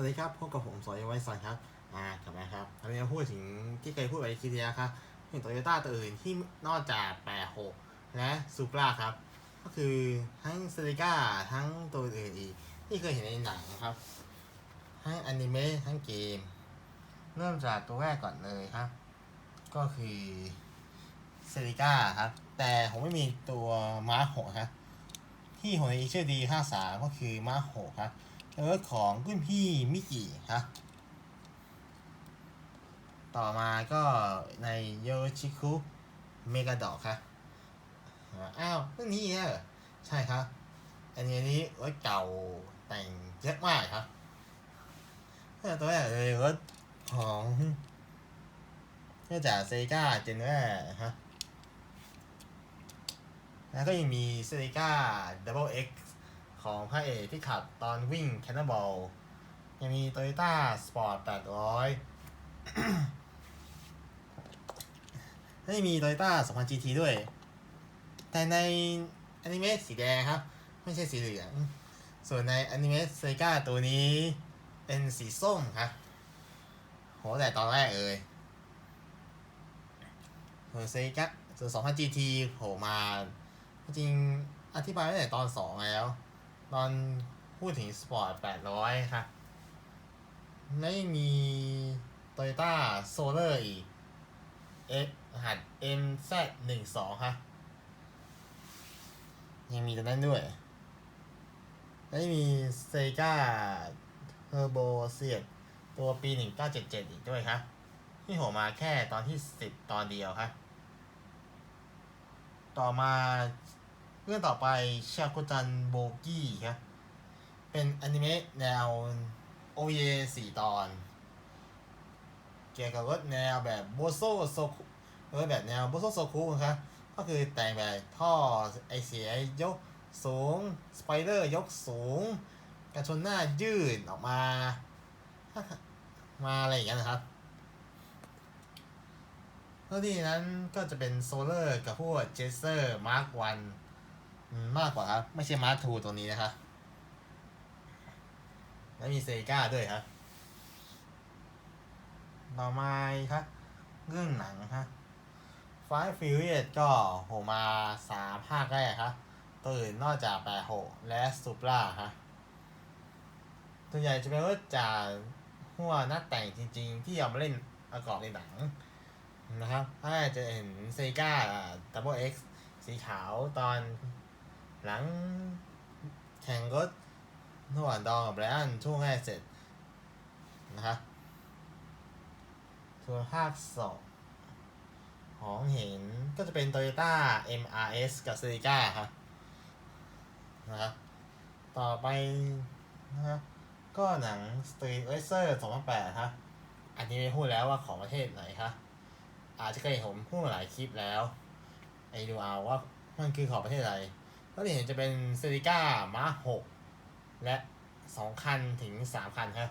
วัสดีครับพบกับผมสอยไวสอนครับอ่ากลับมาครับอันนี้เราพูดถึงที่เคยพูดไปคลิปที่แล้วครับถึงโตโยต้าตัวอื่นที่นอกจาก 86 และซูปราครับ ก็คือทั้งเซริก้าทั้งตัวอื่นอีก ที่เคยเห็นในหนังนะครับ ทั้งอนิเมะทั้งเกม เริ่มจากตัวแรกก่อนเลยครับ ก็คือเซริก้าครับ แต่ผมไม่มีตัวม้าโหครับ ที่ผมมีชื่อดีค่าสาก็คือม้าโหครับ เออของรุ่นพี่มิกิฮะต่อมาก็ในโยชิคุเมกาดอกครับอ้าวเรื่องนี้เนี่ยใช่ครับ อันนี้นี้รถเก่าแต่งเยอะมากครับตัวแรกเลยรถของเนื่องจากเซกาเจนแรกฮะแล้วก็ยังมีเซกาดับเบิลเอ็ก ของพระเอกที่ขับตอนวิ่งแคนนบอลยังมี Toyota Sport 800แล้วยังมี Toyota 2000 GT ด้วย แต่ในอนิเมะสีแดงครับ ไม่ใช่สีเหลือง ส่วนในอนิเมะเซกาตัวนี้เป็นสีส้มครับโหแต่ตอนแรกเลยส่วนเซกาส่วน2000 GT โผล่มา จริงอธิบายตั้งแต่ตอนสองแล้ว ตอนพูดถึงสปอร์ต800ครับไม่มี Toyota Solar อีก X หัด MZ12 ครับยังมีตัวนั้นด้วยแล้วยังมี Sega Turbo s e ตัวปี 1977 อีกด้วยครับที่โผล่มาแค่ตอนที่ 10 ตอนเดียวครับ ต่อมา เรื่องต่อไปชาโกจันโบกี้ครับ เป็นอนิเมะแนวโอเยสี่ตอน เกี่ยวกับรถแนวแบบโบโซโซคุรถแบบแนวโบโซโซคุครับก็คือแต่งแบบท่อไอเสียยกสูง สไปเดอร์ยกสูงกระชนหน้ายืดออกมา มาอะไรอย่างเงี้ยนะครับแล้วที่นั้นก็จะเป็นโซเลอร์กับพวกเจสเซอร์มาร์ควัน มากกว่าครับ ไม่ใช่มาร์ทูตัวนี้นะครับแล้วมีเซกาด้วยครับต่อมาครับเรื่องหนังครับฟาฟิวเอตก็โหมาสามภาคแรกครับตัวอื่นนอกจากแปดหกและซูปราครับส่วนใหญ่จะเป็นว่าจากหัวนักแต่งจริง ๆ ที่เอามาเล่นประกอบในหนังนะครับถ้าจะเห็นเซกาดับเบิลเอ็กซ์สีขาวตอน หลังแข่งรถระหว่างดองกับแบรอันช่วงแรกเสร็จนะครับส่วนภาคสองของเห็นก็จะเป็น Toyota MRS กับ s e r i c a ครับนะครับต่อไปนะครับก็หนัง Street Racer 2008ครับอันนี้ไม่พูดแล้วว่าของประเทศไหนครับอาจจะเคยเห็นผมพูดมาหลายคลิปแล้ว ไอ้ดูเอาว่ามันคือของประเทศอะไร ก็จะเห็นจะเป็นเซริก้ามาหกและสองคันถึงสามคันครับ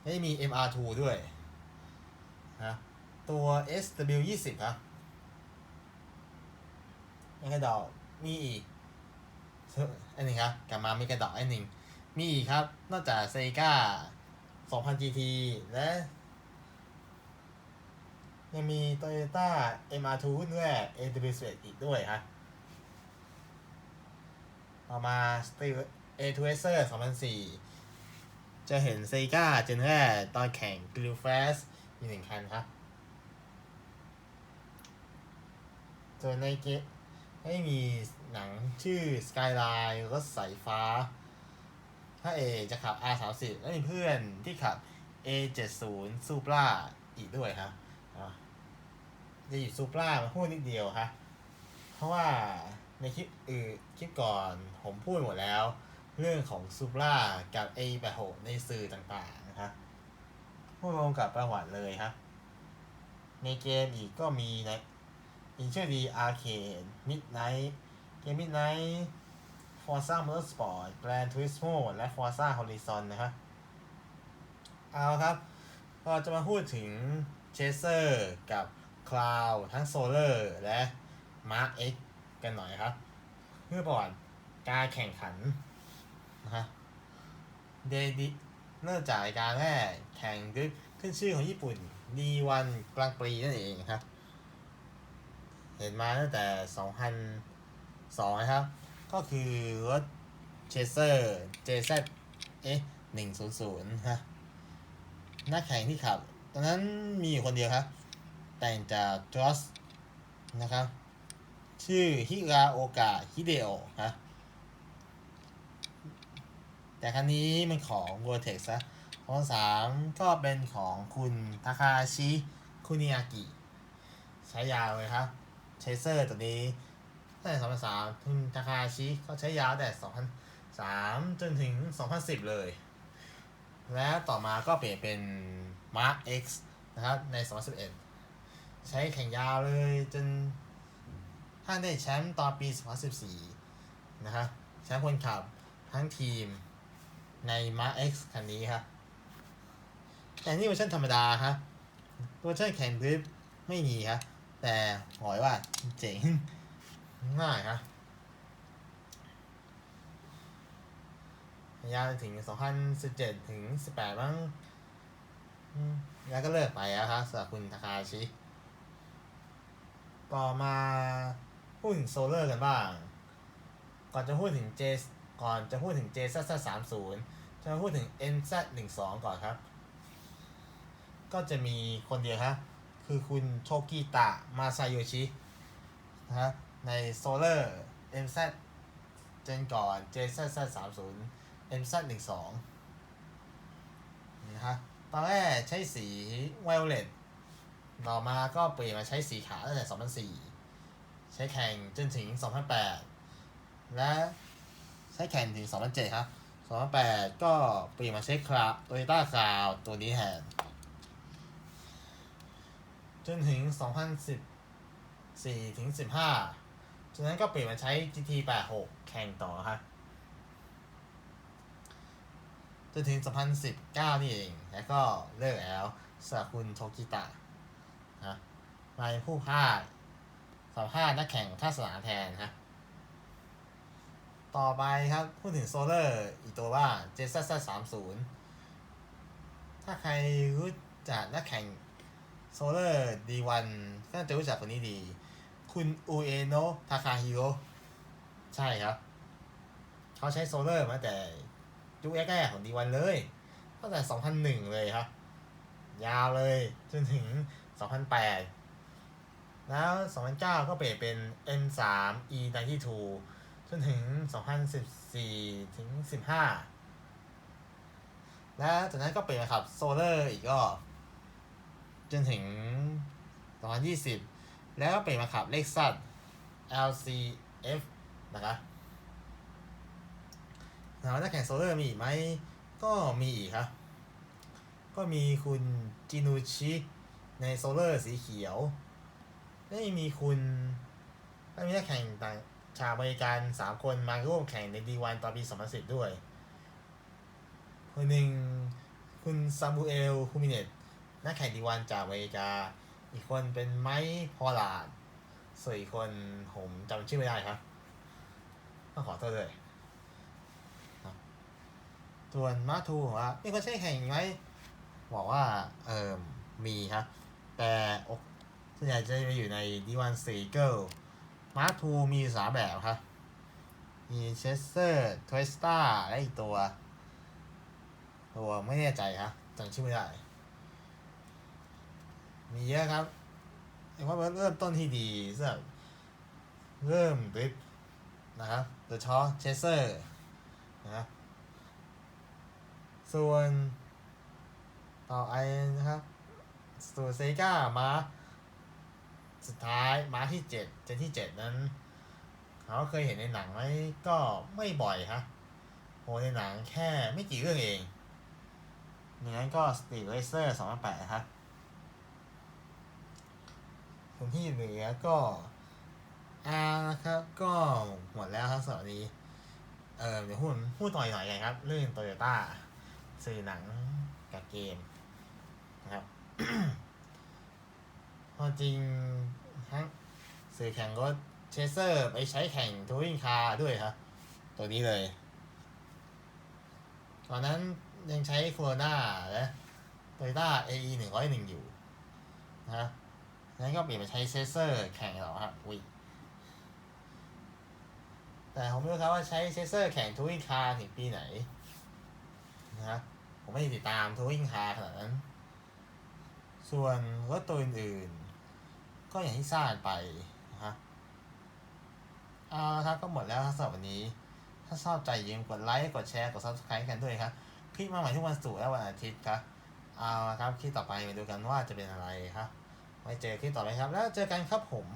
แล้วจะมี MR2 ด้วยนะตัว SW20 ครับไม่กระดอกมีอีกอันหนึ่งครับกลับมามีกระดอกอันหนึ่งมีอีกครับ นอกจากเซริก้า2000 GT และ ยังมี Toyota MR2 ด้วย AW11 อีกด้วยฮะ ต่อมา A2 Racer 2004จะเห็น Sega เจนแรกตอนแข่ง g r i l l Fast มีหนึ่งคันครับส่วนในเกมให้มีหนังชื่อ Skyline รถสายฟ้า ถ้าเอจะขับ R30 แล้วมีเพื่อนที่ขับ A70 Supra อีกด้วยครับจะหยิบซูปรามาพูดนิดเดียวครับเพราะว่า ในคลิปอื่นคลิปก่อนผมพูดหมดแล้ว เรื่องของซูปรากับ A86 ในสื่อต่างๆนะครับพูดรวมกับประวัติเลยครับในเกมอีกก็มีในอินเชอร์ดีอาร์เคดมิดไนท์เกมมิดไนท์ฟอร์ซ่ามอเตอร์สปอร์ตแกรนทวิสโมและฟอร์ซ่าฮอริซอนนะครับเอาครับก็จะมาพูดถึงเชเซอร์กับคลาวทั้งโซเลอร์และมาร์ X กั กันหน่อยครับเพื่อประวัติการแข่งขันนะฮะเดดิเริ่มจากการแรกแข่งดริฟต์ขึ้นชื่อของญี่ปุ่น D1 กลางปีนั่นเองครับ เห็นมาตั้งแต่ 2002นะครับ ก็คือรถเชเซอร์ JZ เอ๊ะ100ฮะนักแข่งที่ขับ ตอนนั้นมีอยู่คนเดียวครับ แต่งจากจอสนะครับ ชื่อฮิราโอกะฮิเดโอะครับแต่คันนี้มันของ v o r t e x นะขอสามก็เป็นของคุณทาคาชิคุนิยากิใช้ยาวเลยครับเชเซอร์ตัวนี้ตั้งแต่2003คุณทาคาชิเขาใช้ยาวแต่2003จนถึง2010เลย แล้วต่อมาก็เปลี่ยนเป็น Mark X นะครับใน2011ใช้แข่งยาวเลยจน ท่านได้แชมป์ตอนปี 2014 นะครับแชมป์คนขับทั้งทีมใน Mark X คันนี้ครับแต่นี่เวอร์ชันธรรมดาครับเวอร์ชันแข่งดริฟไม่มีครับแต่หอยว่าเจ๋งง่ายครับยาวถึง 2017 ถึง 18บ้างแล้วก็เลิกไปแล้วครับสำหรับคุณทาคาชิ ต่อมา พูดถึงโซเลอร์กันบ้าง ก่อนจะพูดถึง J ก่อนจะพูดถึง J Z 3 0จะมาพูดถึง N Z 1 2ก่อนครับ ก็จะมีคนเดียวครับ คือคุณโชกิตะมาซาโยชินะฮะใน Solar MZ เจนก่อน JZ 3 0 MZ 1 2นะฮะตอนแรกใช้สี Violet ต่อมาก็เปลี่ยนมาใช้สีขาวตั้งแต่2004 ใช้แข่งจนถึง 2008 และใช้แข่งถึง 2007 ครับ 2008 ก็เปลี่ยนมาใช้คลาโตโยต้าคลาวตัวนี้แทนจนถึง 2014 ถึง 15จากนั้นก็เปลี่ยนมาใช้ GT 86 แข่งต่อครับจนถึง 2019 นี่เอง แล้วก็เลิกแล้วสำหรับคุณโทกิตะนะมาผู้พากย์ สัมภาษณ์นักแข่งท่าสนามแทนครับต่อไปครับ พูดถึงโซเลอร์อีกตัวว่า JZ 30ถ้าใครรู้จักนักแข่งโซเลอร์ D1 ก็น่าจะรู้จักคนนี้ดี คุณอูเอโนะทาคาฮิโรใช่ครับ เขาใช้โซเลอร์มาแต่ยุคแรกๆของ D1 เลยตั้งแต่ 2001 เลยครับ ยาวเลย จนถึง 2008 แล้ว2009ก็เปลี่ยนเป็น N3 E92 จนถึง 2014 ถึง 15 แล้วจากนั้นก็เปลี่ยนมาขับโซเลอร์อีกรอบจนถึง 2020 แล้วก็เปลี่ยนมาขับเลขซัด LCF นะครับแล้วนักแข่งโซเลอร์มีอีกไหม ก็มีอีกครับ ก็มีคุณจินูชิในโซเลอร์สีเขียว ได้มีคุณได้มีนักแข่งต่างชาวอเมริกันสามคนมาร่วมแข่งในดีวันตอนปี 2010 ด้วย คนหนึ่งคุณซามูเอลคูมิเนตนักแข่งดีวันจากอเมริกา อีกคนเป็นไมค์พอลลาดส่วนอีกคนผมจำชื่อไม่ได้ครับต้องขอโทษด้วยส่วนมาทูบอกว่ามีคนใช้แข่งไหมบอกว่าเออมีครับแต่อก ส่วนใหญ่จะไปอยู่ในดีวันซีเกิลมาร์ทูมีสามแบบครับ มีเชสเซอร์ทวสตาและอีกตัว ตัวไม่แน่ใจครับจำชื่อไม่ได้ มีเยอะครับเรียกว่าเริ่มต้นที่ดีสำหรับเริ่มดริฟนะครับโดยเฉพาะเชสเซอร์นะครับส่วนต่อไอนะครับส่วนเซกามา สุดท้ายมาที่เจ็ดเจนที่เจ็ดนั้นเขาเคยเห็นในหนังไหมก็ไม่บ่อยฮะโหในหนังแค่ไม่กี่เรื่องเองอย่งนั้นก็สตีเลเซอร์สองพันแปดครับส่วนที่เหลือก็อาครับก็หมดแล้วครับสำหรับวันนี้เออเดี๋ยวพูดพูดต่อยหน่อยกันครับ เรื่องโตโยต้าสื่อหนังกับเกมนะครับ ความจริงทั้งสื่อแข่งรถเชสเซอร์ไปใช้แข่งทัวริงคาร์ด้วยครับ ตัวนี้เลยตอนนั้นยังใช้โคโรนาและโตโยต้า AE หนึ่งร้อยหนึ่งอยู่นะงั้นก็เปลี่ยนมาใช้เซสเซอร์แข่งหรอครับอุ้ยแต่ผมไม่รู้ครับว่าใช้เซสเซอร์แข่งทูวิ่งคาร์ถึงปีไหนนะผมไม่ได้ติดตามทูวิ่งคาร์ขนาดนั้น ส่วนรถตัวอื่นๆ ก็อย่างที่ทราบไปนะฮะเอาละครับก็หมดแล้วสำหรับวันนี้ ถ้าชอบใจอย่าลืมกดไลค์กดแชร์กด subscribe กันด้วยครับคลิปมาใหม่ทุกวันศุกร์และวันอาทิตย์ครับเอาละครับคลิปต่อไปมาดูกันว่าจะเป็นอะไรครับไว้เจอคลิปต่อไปครับ แล้วเจอกันครับผม